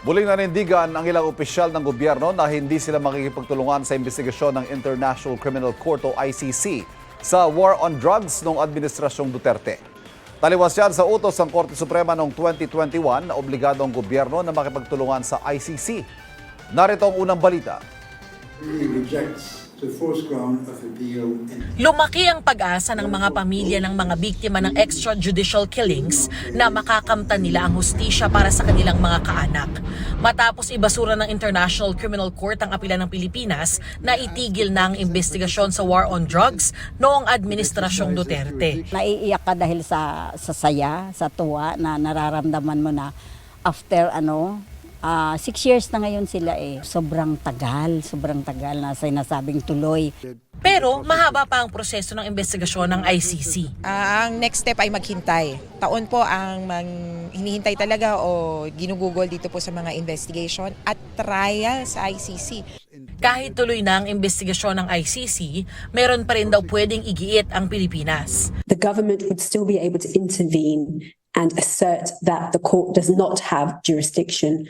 Muling nanindigan ang ilang opisyal ng gobyerno na hindi sila makikipagtulungan sa investigasyon ng International Criminal Court o ICC sa war on drugs noong Administrasyong Duterte. Taliwas yan sa utos ng Korte Suprema noong 2021 na obligado ang gobyerno na makipagtulungan sa ICC. Narito ang unang balita. He rejects the force ground of appeal and Lumaki ang pag-asa ng mga pamilya ng mga biktima ng extrajudicial killings na makakamtan nila ang hustisya para sa kanilang mga kaanak. Matapos ibasura ng International Criminal Court ang apela ng Pilipinas na itigil na ang investigasyon sa war on drugs noong Administrasyong Duterte. Naiiyak ka dahil sa, sa saya, sa tuwa na nararamdaman mo na after ano, ah, six years na ngayon sila eh. Sobrang tagal, sobrang tagal na sinasabing tuloy. Pero mahaba pa ang proseso ng investigasyon ng ICC. Ah, ang next step ay maghintay. Taon po ang mang, hinihintay talaga o ginugugol dito po sa mga investigation at trial sa ICC. Kahit tuloy na ang investigasyon ng ICC, meron pa rin daw pwedeng igiit ang Pilipinas. the government would still be able to intervene and assert that the court does not have jurisdiction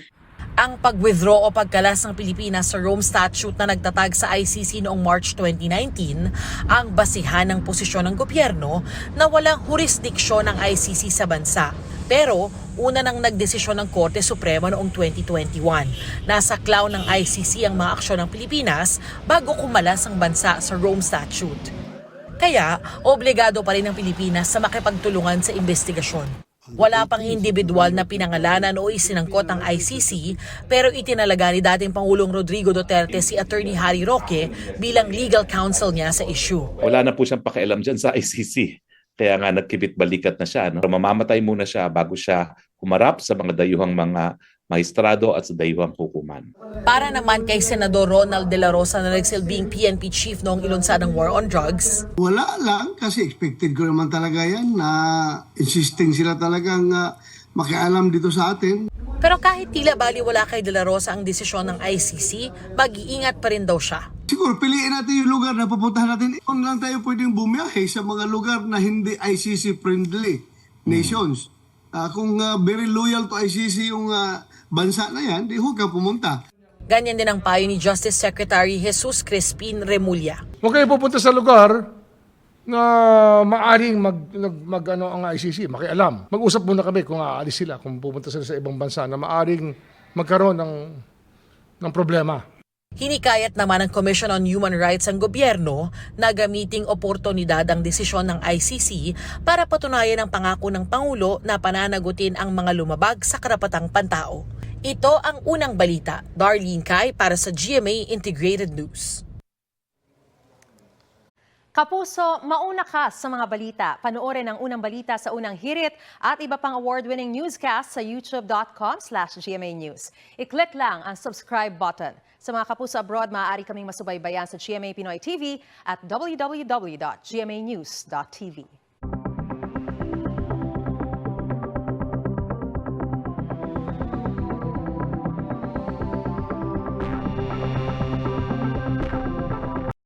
ang pag-withdraw o pagkalas ng Pilipinas sa Rome Statute na nagtatag sa ICC noong March 2019 ang basihan ng posisyon ng gobyerno na walang jurisdiksyon ng ICC sa bansa. Pero una nang nagdesisyon ng Korte Suprema noong 2021 na saklaw ng ICC ang mga aksyon ng Pilipinas bago kumalas ang bansa sa Rome Statute. Kaya, obligado pa rin ang Pilipinas sa makipagtulungan sa investigasyon. Wala pang individual na pinangalanan o isinangkot ang ICC pero itinalaga ni dating Pangulong Rodrigo Duterte si Attorney Harry Roque bilang legal counsel niya sa issue. wala na po siyang pakialam dyan sa ICC. Kaya nga nagkibit balikat na siya. No? Mamamatay muna siya bago siya humarap sa mga dayuhang mga maestrado at sa dayuhang hukuman. Para naman kay Senador Ronald De La Rosa na nagsilbing PNP chief noong ilunsad ng war on drugs, Wala lang kasi expected ko naman talaga yan na insisting sila talagang ah, makialam dito sa atin. pero kahit tila baliwala kay De La Rosa ang desisyon ng ICC, mag-iingat pa rin daw siya. Siguro piliin natin yung lugar na pupuntahan natin. Kung lang tayo pwedeng bumiyahe sa mga lugar na hindi ICC friendly nations. Ah, kung ah, very loyal to ICC yung ah, bansa na yan, di huwag ka pumunta. Ganyan din ang payo ni Justice Secretary Jesus Crispin Remulla. Huwag kayo pupunta sa lugar na maaring mag, mag, mag ano, ang ICC, makialam. Mag-usap muna kami kung aalis sila, kung pupunta sila sa ibang bansa na maaring magkaroon ng, ng problema. Hinikayat naman ng Commission on Human Rights ang gobyerno na gamiting oportunidad ang desisyon ng ICC para patunayan ang pangako ng Pangulo na pananagutin ang mga lumabag sa karapatang pantao. Ito ang unang balita. Darlene Kai para sa GMA Integrated News. Kapuso, mauna ka sa mga balita. Panoorin ang unang balita sa unang hirit at iba pang award-winning newscast sa youtube.com slash GMA News. I-click lang ang subscribe button. Sa mga kapuso abroad, maaari kaming masubaybayan sa GMA Pinoy TV at www.gmanews.tv.